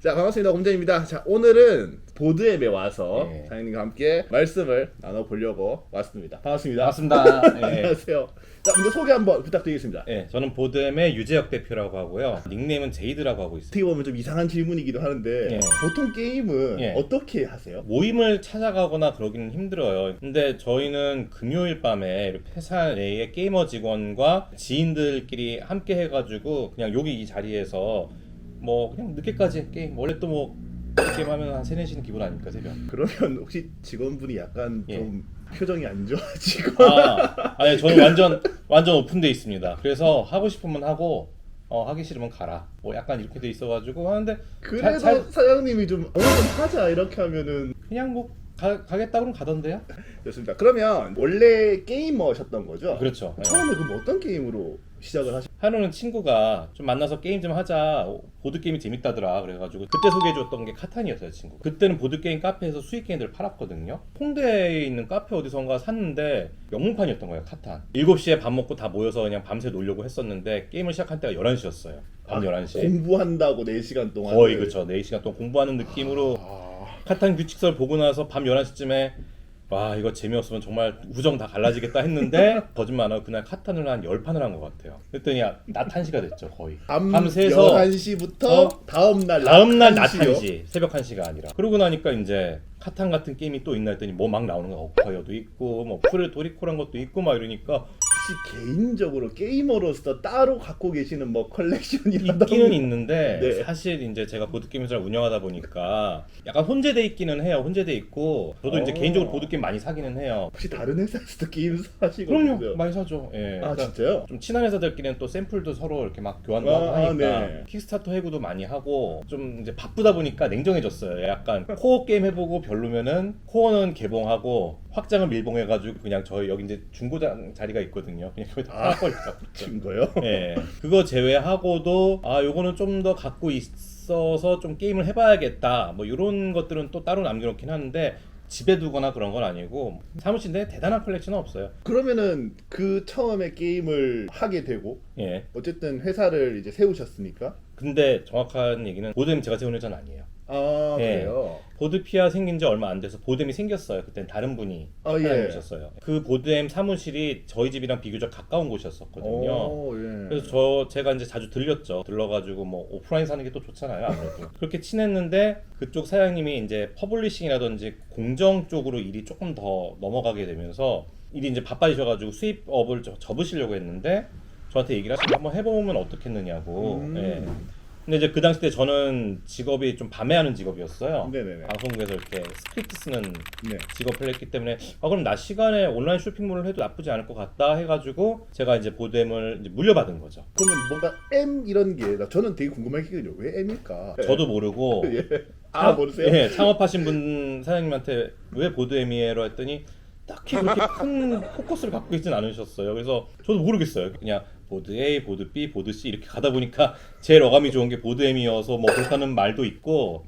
자 반갑습니다 공장입니다. 자 오늘은 보드앱에 와서 네. 사장님과 함께 말씀을 나눠보려고 왔습니다. 반갑습니다. 반갑습니다. 예. 안녕하세요. 자 먼저 소개 한번 부탁드리겠습니다. 예, 저는 보드엠의 유재혁 대표라고 하고요. 닉네임은 제이드라고 하고 있어요. 어떻게 보면 좀 이상한 질문이기도 하는데 예. 보통 게임은 예. 어떻게 하세요? 모임을 찾아가거나 그러기는 힘들어요. 근데 저희는 금요일 밤에 이렇게 회사 내의 게이머 직원과 지인들끼리 함께 해가지고 그냥 여기 이 자리에서 뭐 그냥 늦게까지 게임 원래 또 뭐 게임 하면 한 3, 4시는 기본 아닙니까 새벽 그러면 혹시 직원분이 약간 예. 좀 표정이 안 좋아지고 아, 아니 저는 완전 완전 오픈돼 있습니다. 그래서 하고 싶으면 하고 어, 하기 싫으면 가라. 뭐 약간 이렇게 돼 있어가지고 하는데 그래서 잘- 잘- 사장님이 좀 오늘 좀 하자 이렇게 하면은 그냥 뭐 가, 가겠다 그러면 가던데요? 좋습니다. 그러면 원래 게이머셨던 거죠? 그렇죠. 예. 처음에 그럼 어떤 게임으로 시작을 하셨? 하루는 친구가 좀 만나서 게임 좀 하자. 보드 게임이 재밌다더라. 그래가지고 그때 소개해줬던 게 카탄이었어요 친구. 그때는 보드 게임 카페에서 수익 게임들을 팔았거든요. 홍대에 있는 카페 어디선가 샀는데 영문판이었던 거예요 카탄. 7시에 밥 먹고 다 모여서 그냥 밤새 놀려고 했었는데 게임을 시작한 때가 11시였어요. 밤 11시. 아, 공부한다고 4시간 동안 거의 그렇죠 4시간 동안 공부하는 느낌으로 아, 카탄 규칙서를 보고 나서 밤 11시쯤에 와 이거 재미없으면 정말 우정 다 갈라지겠다 했는데 거짓말 안 하고 그날 카탄을 한 10판을 한 것 같아요 그랬더니 낮 1시가 됐죠 거의 밤 밤새서 11시부터 어? 다음 날 다음 날 낮 1시요? 1시 새벽 1시가 아니라 그러고 나니까 이제 카탄 같은 게임이 또 있나 했더니 뭐 막 나오는 거 어파이어도 있고 뭐 프레토리코란 것도 있고 막 이러니까 혹시 개인적으로 게이머로서 따로 갖고 계시는 뭐 컬렉션이라던가 있기는 있는데 네. 사실 이제 제가 보드 게임 회사를 운영하다 보니까 약간 혼재돼 있기는 해요 혼재돼 있고 저도 이제 어. 개인적으로 보드 게임 많이 사기는 해요 혹시 다른 회사에서도 게임 사시고 그럼요? 많이 사죠 예. 아 그러니까 진짜요? 좀 친한 회사들끼리는 또 샘플도 서로 이렇게 막 교환도 아, 하고 하니까 네. 킥스타터 해구도 많이 하고 좀 이제 바쁘다 보니까 냉정해졌어요. 약간 코어 게임 해보고 별로면은 코어는 개봉하고 확장을 밀봉해가지고 그냥 저희 여기 이제 중고장 자리가 있거든요. 그냥 거기다 아. 준 거요? 예. 그거 제외하고도 아 요거는 좀 더 갖고 있어서 좀 게임을 해봐야겠다. 뭐 이런 것들은 또 따로 남겨놓긴 하는데 집에 두거나 그런 건 아니고 사무실 내 대단한 컬렉션은 없어요. 그러면은 그 처음에 게임을 하게 되고 예. 어쨌든 회사를 이제 세우셨으니까 근데 정확한 얘기는 보드엠 제가 세운 회사는 아니에요. 아 예. 그래요? 보드피아 생긴 지 얼마 안 돼서 보드엠이 생겼어요. 그땐 다른 분이 아, 예. 사장님이셨어요. 그 보드엠 사무실이 저희 집이랑 비교적 가까운 곳이었었거든요. 오, 예. 그래서 저 제가 이제 자주 들렸죠. 들러가지고 뭐 오프라인 사는 게 또 좋잖아요. 아무래도 그렇게 친했는데 그쪽 사장님이 이제 퍼블리싱이라든지 공정 쪽으로 일이 조금 더 넘어가게 되면서 일이 이제 바빠지셔가지고 수입업을 저- 접으시려고 했는데 저한테 얘기를 하시고 한번 해보면 어떻겠느냐고. 음. 예. 근데 이제 그 당시 때 저는 직업이 좀 밤에 하는 직업이었어요. 네네네. 방송국에서 이렇게 스크립트 쓰는 네. 직업을 했기 때문에 아 그럼 낮 시간에 온라인 쇼핑몰을 해도 나쁘지 않을 것 같다 해가지고 제가 이제 보드엠을 이제 물려받은 거죠. 그러면 뭔가 M 이런 게 나- 저는 되게 궁금했거든요. 왜 M일까? 저도 모르고 예. 아 모르세요? 예, 창업하신 분 사장님한테 왜 보드엠이에요 했더니 딱히 그렇게 큰 포커스를 갖고 있진 않으셨어요. 그래서 저도 모르겠어요. 그냥 보드 A, 보드 B, 보드 C 이렇게 가다 보니까 제일 어감이 좋은 게 보드엠이어서 뭐 그렇다는 말도 있고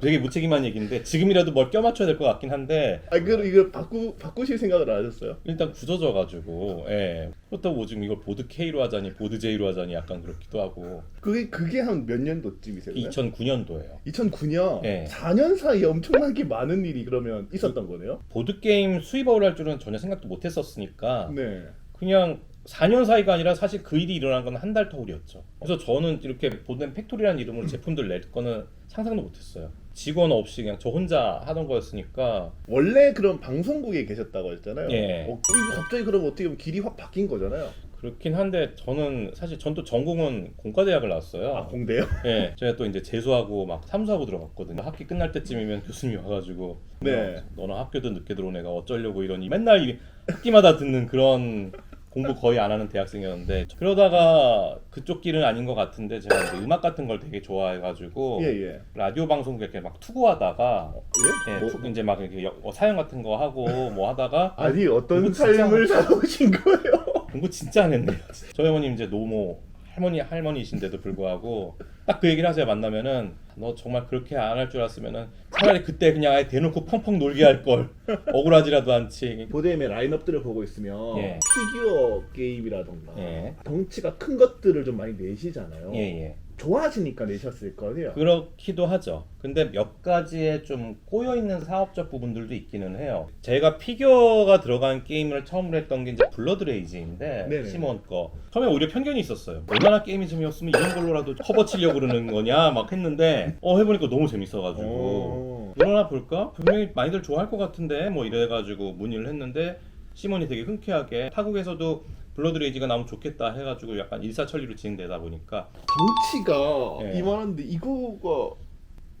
되게 무책임한 얘기인데 지금이라도 뭘 껴맞춰야 될 것 같긴 한데 아 그럼 이거 바꾸 바꾸실 생각을 안 하셨어요? 일단 굳어져 가지고 예. 그렇다고 뭐 지금 이걸 보드 K로 하자니 보드 J로 하자니 약간 그렇기도 하고 그게 그게 한 몇 년도쯤이세요? 2009년도예요. 2009년 네. 4년 사이 에 엄청나게 많은 일이 그러면 있었던 거네요. 보드 게임 수입업을 할 줄은 전혀 생각도 못 했었으니까 네. 그냥 4년 사이가 아니라 사실 그 일이 일어난 건 한 달 터울이었죠. 그래서 저는 이렇게 보드 팩토리라는 이름으로 제품들 낼 거는 상상도 못했어요. 직원 없이 그냥 저 혼자 하던 거였으니까 원래 그런 방송국에 계셨다고 했잖아요. 예. 어, 이거 갑자기 그럼 어떻게 보면 길이 확 바뀐 거잖아요. 그렇긴 한데 저는 사실 전 또 전공은 공과대학을 나왔어요. 아 공대요? 예, 제가 또 이제 재수하고 막 삼수하고 들어갔거든요. 학기 끝날 때쯤이면 교수님이 와가지고 네. 너, 는 학교도 늦게 들어온 애가 어쩌려고 이러니 맨날 이 학기마다 듣는 그런 공부 거의 안 하는 대학생이었는데 그러다가 그쪽 길은 아닌 것 같은데 제가 이제 음악 같은 걸 되게 좋아해가지고 예 예. 라디오 방송 이렇게 막 투고하다가 예? 예, 뭐- 투- 이제 막 이렇게 여- 어, 사연 같은 거 하고 뭐 하다가 아니 어떤 공부 진짜 삶을 살아오신 거예요? 공부 진짜 안 했네요. 저희 어머님 이제 노모 할머니 할머니이신데도 불구하고 딱 그 얘기를 하세요 만나면은 너 정말 그렇게 안 할 줄 알았으면은 차라리 그때 그냥 아예 대놓고 펑펑 놀게 할 걸 억울하지라도 않지. 보드엠의 라인업들을 보고 있으면 예. 피규어 게임이라던가 예. 덩치가 큰 것들을 좀 많이 내시잖아요. 예 예. 좋아하시니까 내셨을 거예요. 그렇기도 하죠. 근데 몇 가지의 좀 꼬여 있는 사업적 부분들도 있기는 해요. 제가 피규어가 들어간 게임을 처음으로 했던 게 이제 블러드레이즈인데 네네. 시몬 거. 처음에 오히려 편견이 있었어요. 얼마나 게임이 재미없으면 이런 걸로라도 커버 치려고 그러는 거냐 막 했는데 어 해보니까 너무 재밌어가지고 오. 일어나 볼까? 분명히 많이들 좋아할 것 같은데 뭐 이래가지고 문의를 했는데 시몬이 되게 흔쾌하게 타국에서도 블러드 레이즈가 나오면 좋겠다 해가지고 약간 일사천리로 진행되다 보니까 덩치가 네. 이만한데 이거가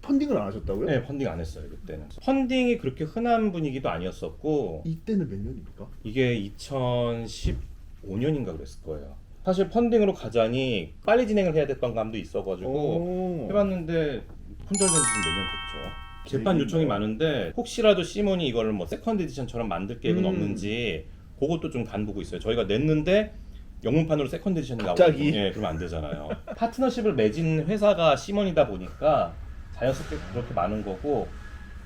펀딩을 안 하셨다고요? 네, 펀딩 안 했어요 그때는. 펀딩이 그렇게 흔한 분위기도 아니었었고 이때는 몇 년입니까? 이게 2015년인가 그랬을 거예요. 사실 펀딩으로 가자니 빨리 진행을 해야 됐던 감도 있어가지고 오. 해봤는데 품절된 지는 몇년 됐죠. 재판 네. 요청이 많은데 혹시라도 시몬이 이거를 뭐 세컨드 에디션처럼 만들 계획은 음. 없는지 그것도 좀 간보고 있어요. 저희가 냈는데 영문판으로 세컨드 에디션이 나오고 갑자기? 예, 그러면 안 되잖아요. 파트너십을 맺은 회사가 시몬이다 보니까 자연스럽게 그렇게 많은 거고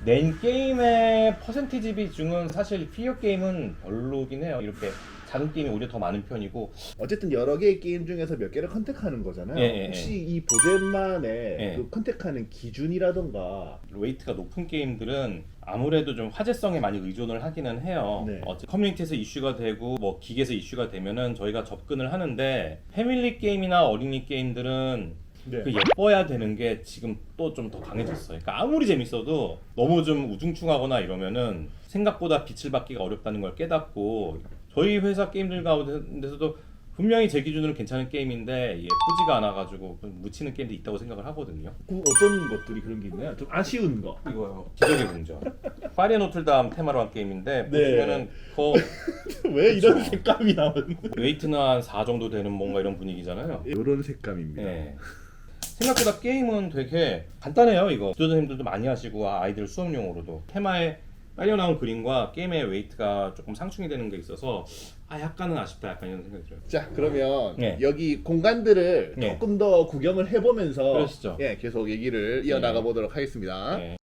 낸 게임의 퍼센티지 비중은 사실 피어 게임은 별로긴 해요. 이렇게 작은 게임이 오히려 더 많은 편이고 어쨌든 여러 개의 게임 중에서 몇 개를 컨택하는 거잖아요. 예, 예, 혹시 이 보젠만의 예. 그 컨택하는 기준이라던가 웨이트가 높은 게임들은 아무래도 좀 화제성에 많이 의존을 하기는 해요. 네. 어째 커뮤니티에서 이슈가 되고 뭐 기계에서 이슈가 되면은 저희가 접근을 하는데 패밀리 게임이나 어린이 게임들은 네. 그 예뻐야 되는 게 지금 또 좀 더 강해졌어요. 그러니까 아무리 재밌어도 너무 좀 우중충하거나 이러면은 생각보다 빛을 받기가 어렵다는 걸 깨닫고 저희 회사 게임들 가운데서도 분명히 제 기준으로 괜찮은 게임인데 예쁘지가 않아가지고 묻히는 게임도 있다고 생각을 하거든요. 그 어떤 것들이 그런 게 있나요? 좀 아쉬운 거. 이거요. 기적의 궁전. 파리의 노틀담 테마로 한 게임인데 네. 보시면은 그 왜 이런. 색감이 나오는? 웨이트는 한4 정도 되는 뭔가 이런 분위기잖아요. 이런 색감입니다. 예. 생각보다 게임은 되게 간단해요. 이거 교수님들도 많이 하시고 아, 아이들 수업용으로도 테마에 빨려 나온 그림과 게임의 웨이트가 조금 상충이 되는 게 있어서 아 약간은 아쉽다 약간 이런 생각이 들어요. 자 그러면 네. 여기 공간들을 네. 조금 더 구경을 해보면서 그러시죠. 예 계속 얘기를 이어나가 네. 보도록 하겠습니다. 예.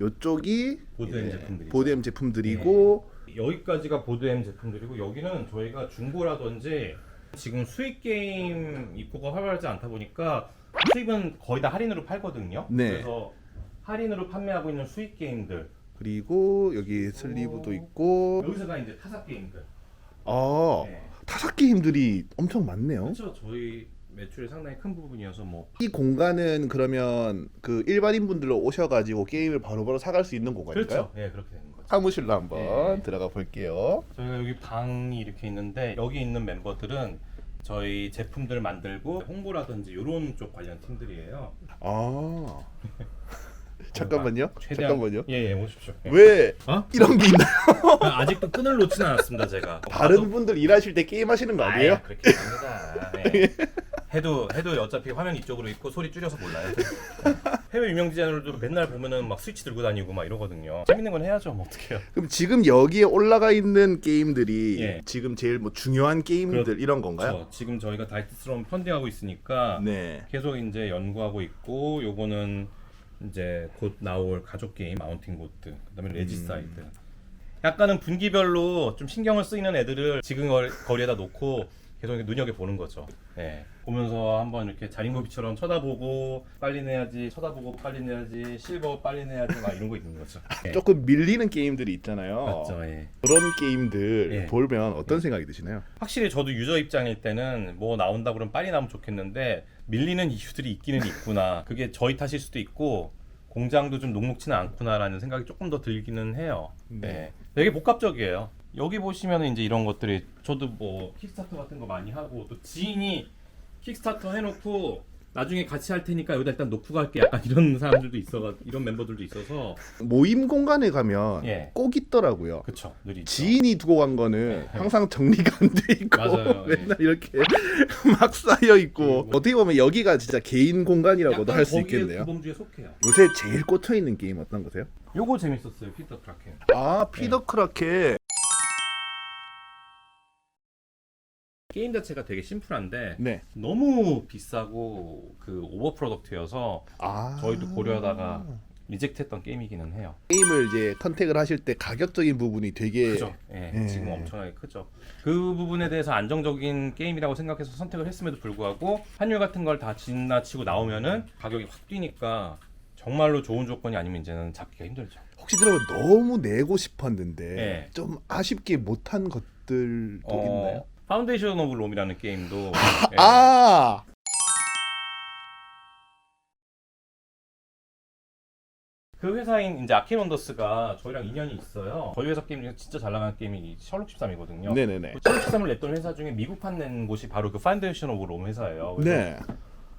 이쪽이 보드엠 예, 제품들이죠. 보드엠 제품들이고 여기까지가 보드엠 제품들이고 여기는 저희가 중고라든지 지금 수익 게임 입고가 활발하지 않다 보니까 수익은 거의 다 할인으로 팔거든요. 네. 그래서 할인으로 판매하고 있는 수익 게임들 그리고 여기 슬리브도 있고 여기서가 이제 타사 게임들. 아 네. 타사 게임들이 엄청 많네요. 그렇죠. 저희 매출의 상당히 큰 부분이어서 뭐 이 공간은 그러면 그 일반인 분들로 오셔가지고 게임을 바로바로 사갈 수 있는 공간인가요? 그렇죠. 예, 그렇게 되는 거죠. 사무실로 한번 네. 들어가 볼게요. 저희가 여기 방이 이렇게 있는데 여기 있는 멤버들은 저희 제품들 만들고 홍보라든지 이런 쪽 관련 팀들이에요. 아 잠깐만요. 최대한 잠깐만요. 예, 예, 오십시오. 예. 왜 어? 이런 게 있나요? 아직도 끈을 놓지는 않았습니다, 제가. 다른 분들 일하실 때 게임 하시는 거 아니에요? 아이, 그렇게 합니다. 예. 해도 해도 어차피 화면 이쪽으로 있고 소리 줄여서 몰라요. 해외 유명 디자이너들도 맨날 보면은 막 스위치 들고 다니고 막 이러거든요. 재밌는 건 해야죠, 뭐 어떡해요. 그럼 지금 여기에 올라가 있는 게임들이 예. 지금 제일 뭐 중요한 게임들 그렇- 이런 건가요? 저 지금 저희가 다이트스러운 펀딩하고 있으니까 네. 계속 이제 연구하고 있고 요거는 이제 곧 나올 가족 게임 마운틴 고트 그다음에 레지사이드 약간은 분기별로 좀 신경을 쓰이는 애들을 지금 걸- 거리에다 놓고 계속 이렇게 눈여겨 보는 거죠. 예. 보면서 한번 이렇게 자린고비처럼 쳐다보고 빨리 내야지, 쳐다보고 빨리 내야지, 실버 빨리 내야지 막 이런 거 있는 거죠. 예. 조금 밀리는 게임들이 있잖아요. 맞죠. 예. 그런 게임들 예. 보면 어떤 생각이 드시나요? 확실히 저도 유저 입장일 때는 뭐 나온다 그러면 빨리 나오면 좋겠는데 밀리는 이슈들이 있기는 있구나. 그게 저희 탓일 수도 있고 공장도 좀 녹록치는 않구나라는 생각이 조금 더 들기는 해요. 네. 네. 되게 복합적이에요. 여기 보시면 이제 이런 것들이 저도 뭐 킥스타터 같은 거 많이 하고 또 지인이 킥스타터 해놓고 나중에 같이 할 테니까 여기다 일단 놓고 갈게 약간 이런 사람들도 있어가 이런 멤버들도 있어서 모임 공간에 가면 예. 꼭 있더라고요. 그쵸 늘 있죠. 지인이 두고 간 거는 항상 정리가 안 돼 있고 맞아요. 맨날 이렇게 막 쌓여 있고 그리고- 어떻게 보면 여기가 진짜 개인 공간이라고도 할 수 있겠네요. 구범주에 속해요. 요새 제일 꽂혀 있는 게임 어떤 거세요? 요거 재밌었어요 피터 크라켄. 아 피더 크라켄 게임 자체가 되게 심플한데 네. 너무 비싸고 그 오버 프로덕트여서 아 저희도 고려하다가 리젝트했던 게임이기는 해요. 게임을 이제 컨택을 하실 때 가격적인 부분이 되게 크죠. 예, 예. 지금 엄청나게 크죠. 그 부분에 대해서 안정적인 게임이라고 생각해서 선택을 했음에도 불구하고 환율 같은 걸 다 지나치고 나오면은 가격이 확 뛰니까 정말로 좋은 조건이 아니면 이제는 잡기가 힘들죠. 혹시 그러면 너무 내고 싶었는데 네. 좀 아쉽게 못한 것들도 있나요? 파운데이션 오브 롬이라는 게임도 예, 아 그 회사인 이제 아케원더스가 저희랑 인연이 있어요. 저희 회사 게임 중에 진짜 잘 나가는 게임이 셜록 13이거든요. 네네네 셜록 13을 냈던 회사 중에 미국판 낸 곳이 바로 그 파운데이션 오브 롬 회사예요. 그래서 네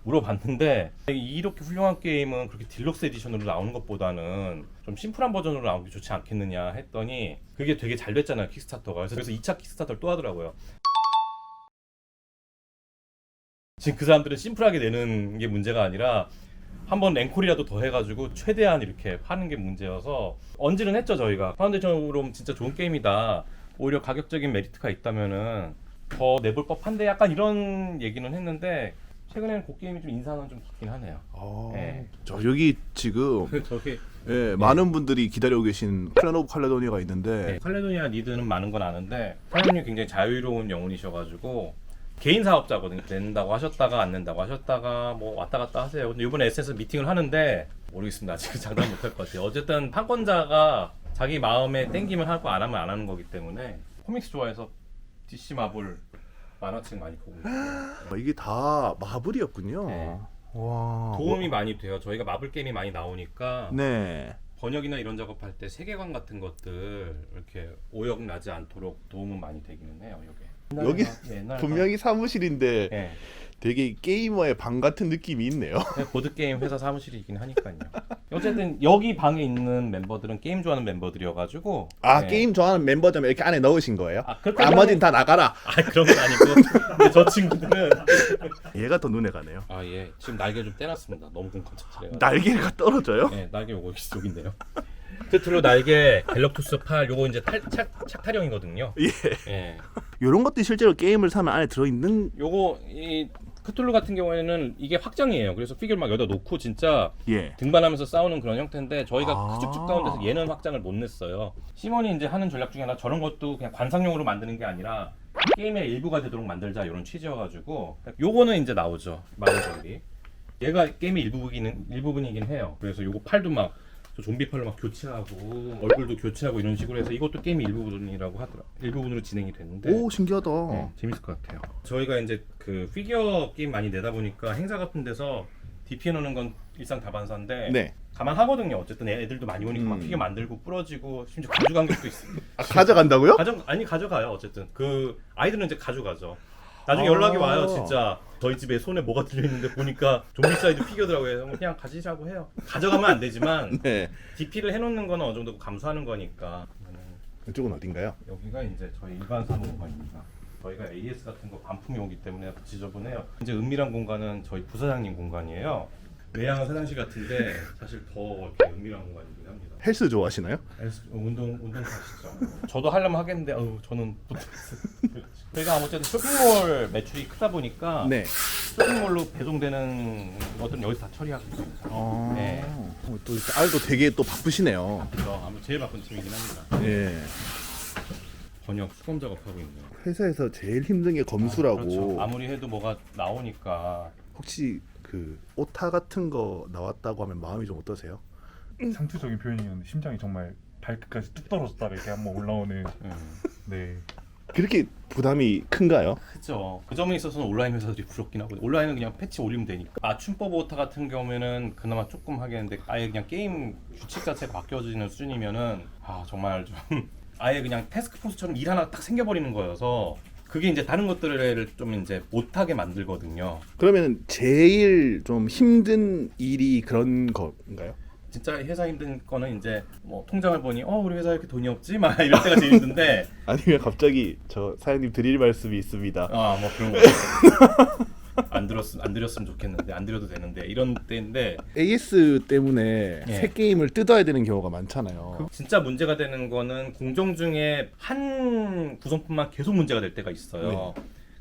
물어봤는데 이렇게 훌륭한 게임은 그렇게 딜럭스 에디션으로 나오는 것보다는 좀 심플한 버전으로 나오는 게 좋지 않겠느냐 했더니 그게 되게 잘 됐잖아요 킥스타터가 그래서, 그래서 2차 킥스타터를 또 하더라고요 지금 그 사람들은 심플하게 내는 게 문제가 아니라 한번 랭콜이라도 더 해가지고 최대한 이렇게 파는 게 문제여서 언지는 했죠 저희가 파운데이션으로 진짜 좋은 게임이다 오히려 가격적인 메리트가 있다면은 더 내볼 법한데 약간 이런 얘기는 했는데 최근에는 그 게임이 좀 인상은 좀 깊긴 하네요. 아, 네. 저 여기 지금 저기 예, 많은 분들이 기다리고 계신 플랜 오브 칼레도니아가 있는데 네, 칼레도니아 니드는 많은 건 아는데 사장님 굉장히 자유로운 영혼이셔가지고 개인 사업자거든요. 낸다고 하셨다가 안 낸다고 하셨다가 뭐 왔다 갔다 하세요. 근데 이번에 에센스 미팅을 하는데 모르겠습니다. 아직 장담 못할 것 같아요. 어쨌든 판권자가 자기 마음에 땡기면 하고 안 하면 안 하는 거기 때문에 코믹스 좋아해서 DC 마블 만화책 많이 보고 있어요. 아, 이게 다 마블이었군요. 네. 와 도움이 많이 돼요. 저희가 마블 게임이 많이 나오니까 네. 번역이나 이런 작업할 때 세계관 같은 것들 이렇게 오역 나지 않도록 도움은 많이 되기는 해요. 이게 여기 옛날 분명히 사무실인데 예, 되게 게이머의 방 같은 느낌이 있네요. 보드 게임 회사 사무실이긴 하니까요. 어쨌든 여기 방에 있는 멤버들은 게임 좋아하는 멤버들이어가지고 아 예. 게임 좋아하는 멤버점 이렇게 안에 넣으신 거예요? 아, 그렇게 나머진 다 나가라. 아 그런 건 아니고 근데 저 친구들은 얘가 더 눈에 가네요. 아 예 지금 날개 좀 떼놨습니다. 너무 콘텐츠래가. 날개가 떨어져요? 네, 날개 요거 여기인데요. 트틀로 날개 갤럭투스 8 요거 이제 탈, 착, 착타령이거든요. 예. 예. 이런 것들이 실제로 게임을 사면 안에 들어 있는 요거 이 크툴루 같은 경우에는 이게 확장이에요. 그래서 피규어를 막 여기다 놓고 진짜 예. 등반하면서 싸우는 그런 형태인데 저희가 아. 쭉쭉 가운데서 얘는 확장을 못 냈어요. 시몬이 이제 하는 전략 중에 하나 저런 것도 그냥 관상용으로 만드는 게 아니라 게임의 일부가 되도록 만들자 이런 취지여가지고 요거는 이제 나오죠 마블들이 얘가 게임의 일부분이긴 일부분이긴 해요. 그래서 요거 팔도 막저 좀비 팔로 막 교체하고 얼굴도 교체하고 이런 식으로 해서 이것도 게임의 일부분이라고 하더라. 일부분으로 진행이 됐는데 오 신기하다. 네, 재밌을 것 같아요. 저희가 이제 그 피규어 게임 많이 내다 보니까 행사 같은 데서 DP 해놓는 건 일상 다반사인데 네. 가만 하거든요. 어쨌든 애들도 많이 오니까 막 음. 피규어 만들고 부러지고 심지어 가져간 것도 있어요. 아, 가져간다고요? 가져 아니 가져가요. 어쨌든 그 아이들은 이제 가져가죠. 나중에 아. 연락이 와요. 진짜 저희 집에 손에 뭐가 들려 있는데 보니까 좀비 사이드 피규어더라고요. 그냥 가지자고 해요. 가져가면 안 되지만 네. DP를 해놓는 거는 어느 정도 감수하는 거니까. 이쪽은 어딘가요? 여기가 이제 저희 일반 사무공간입니다. 저희가 AS 같은 거 반품이 오기 때문에 지저분해요. 이제 은밀한 공간은 저희 부사장님 공간이에요. 외양은 화장실 같은데 사실 더 이렇게 은밀한 공간이긴 합니다. 헬스 좋아하시나요? 헬스- 운동 운동 하시죠? 저도 하려면 하겠는데 어우 저는 못하겠어요. 저희가 어쨌든 쇼핑몰 매출이 크다 보니까 네. 쇼핑몰로 배송되는 것들은 여기서 다 처리하고 있습니다. 아. 네. 어, 또 이렇게 알도 되게 또 바쁘시네요. 그래서 아무 제일 바쁜 팀이긴 합니다. 예. 번역 수검 작업하고 있네요. 회사에서 제일 힘든 게 검수라고. 그렇죠. 아무리 해도 뭐가 나오니까 혹시 그 오타 같은 거 나왔다고 하면 마음이 좀 어떠세요? 상투적인 표현이었는데 심장이 정말 발끝까지 뚝 떨어졌다 이렇게 한번 올라오는 음. 네 그렇게 부담이 큰가요? 크죠. 그 점에 있어서는 온라인 회사들이 부럽긴 하거든요. 온라인은 그냥 패치 올리면 되니까. 맞춤법 오타 같은 경우에는 그나마 조금 하겠는데 아예 그냥 게임 규칙 자체가 바뀌어지는 수준이면은 아 정말 좀 아예 그냥 태스크포스처럼 일 하나 딱 생겨버리는 거여서 그게 이제 다른 것들을 좀 이제 못하게 만들거든요. 그러면 제일 좀 힘든 일이 그런 건가요? 진짜 회사 힘든 거는 이제 뭐 통장을 보니 어 우리 회사 에 이렇게 돈이 없지 막 이럴 때가 제일 힘든데 아니면 갑자기 저 사장님 드릴 말씀이 있습니다. 아 뭐 그런 거. 안 들었 안 드렸으면 좋겠는데 안 드려도 되는데 이런 때인데 AS 때문에 예. 새 게임을 뜯어야 되는 경우가 많잖아요. 그 진짜 문제가 되는 거는 공정 중에 한 구성품만 계속 문제가 될 때가 있어요.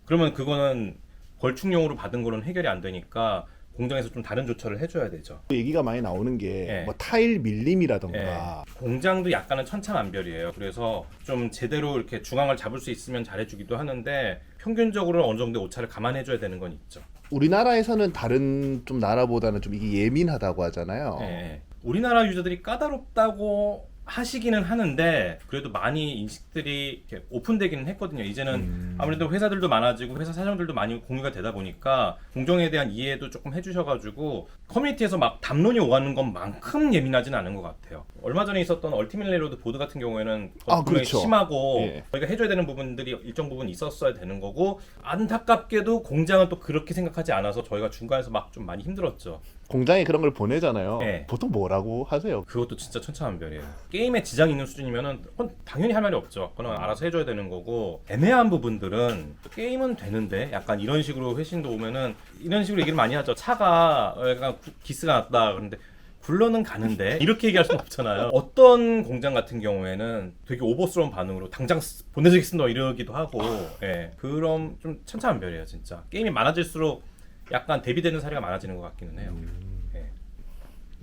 그러면 그거는 걸충용으로 받은 거는 해결이 안 되니까 공장에서 좀 다른 조처를 해줘야 되죠. 얘기가 많이 나오는 게 예. 뭐 타일 예. 밀림이라던가 공장도 약간은 천차만별이에요. 그래서 좀 제대로 이렇게 중앙을 잡을 수 있으면 잘해주기도 하는데 평균적으로 어느 정도 오차를 감안해줘야 되는 건 있죠. 우리나라에서는 다른 좀 나라보다는 좀 이게 예민하다고 하잖아요. 예, 예. 우리나라 유저들이 까다롭다고 하시기는 하는데 그래도 많이 인식들이 이렇게 오픈되기는 했거든요. 이제는 음. 아무래도 회사들도 많아지고 회사 사정들도 많이 공유가 되다 보니까 공정에 대한 이해도 조금 해주셔가지고 커뮤니티에서 막 담론이 오가는 것만큼 예민하진 않은 것 같아요. 얼마 전에 있었던 얼티밋 레로드 보드 같은 경우에는 아, 분명히 그렇죠. 심하고 예. 저희가 해줘야 되는 부분들이 일정 부분 있었어야 되는 거고 안타깝게도 공장은 또 그렇게 생각하지 않아서 저희가 중간에서 막 좀 많이 힘들었죠. 공장에 그런 걸 보내잖아요. 예. 보통 뭐라고 하세요? 그것도 진짜 천차만별이에요. 게임에 지장이 있는 수준이면은 그건 당연히 할 말이 없죠. 그건 알아서 해줘야 되는 거고 애매한 부분들은 게임은 되는데 약간 이런 식으로 회신도 오면은 이런 식으로 얘기를 많이 하죠. 차가 약간 구- 기스가 났다 그런데 굴러는 가는데 이렇게 얘기할 수는 없잖아요. 어떤 공장 같은 경우에는 되게 오버스러운 반응으로 당장 쓰- 보내주겠습니다 이러기도 하고 예 그럼 좀 천차만별이에요 진짜 게임이 많아질수록 약간 대비되는 사례가 많아지는 것 같기는 해요. 음, 네.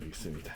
알겠습니다.